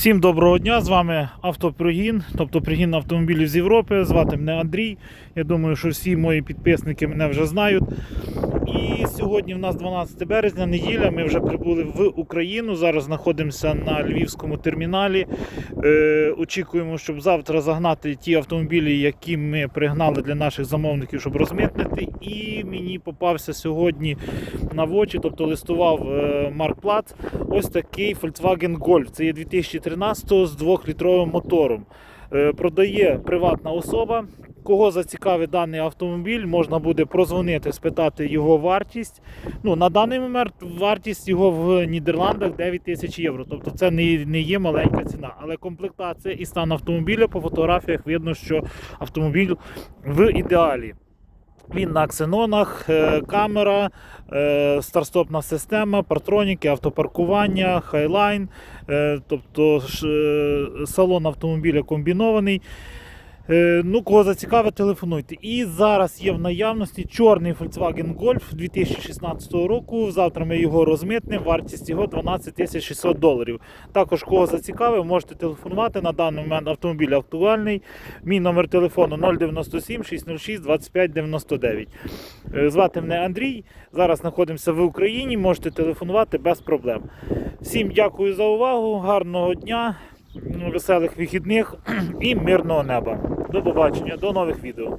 Всім доброго дня! З вами Автопригін, тобто пригін автомобілів з Європи. Звати мене Андрій. Я думаю, що всі мої підписники мене вже знають. І сьогодні в нас 12 березня, неділя. Ми вже прибули в Україну. Зараз знаходимося на львівському терміналі. Е, очікуємо, щоб завтра загнати ті автомобілі, які ми пригнали для наших замовників, щоб розмитнити. І мені попався сьогодні на в очі, тобто листував е, Марк Плат. Ось такий Volkswagen Golf. Це є 2013 з 2-літровим мотором. Е, Продає приватна особа. Кого зацікавить даний автомобіль, можна буде прозвонити, спитати його вартість. Ну, на даний момент вартість його в Нідерландах 9 тисяч євро. Тобто це не, не є маленька ціна. Але комплектація і стан автомобіля по фотографіях видно, що автомобіль в ідеалі. Він на ксенонах, е, камера, е, старстопна система, партроніки, автопаркування, хайлайн, е, тобто салон автомобіля комбінований. Е, Ну, кого зацікавить, телефонуйте. І зараз є в наявності чорний Volkswagen Golf 2016 року. Завтра ми його розмитнемо. Вартість його 12 600 доларів. Також кого зацікавив, можете телефонувати. На даний момент автомобіль актуальний. Мій номер телефону 097 606 25 99. Е, Звати мене Андрій. Зараз знаходимося в Україні. Можете телефонувати без проблем. Всім дякую за увагу, гарного дня, веселих вихідних і мирного неба. До побачення, до нових відео.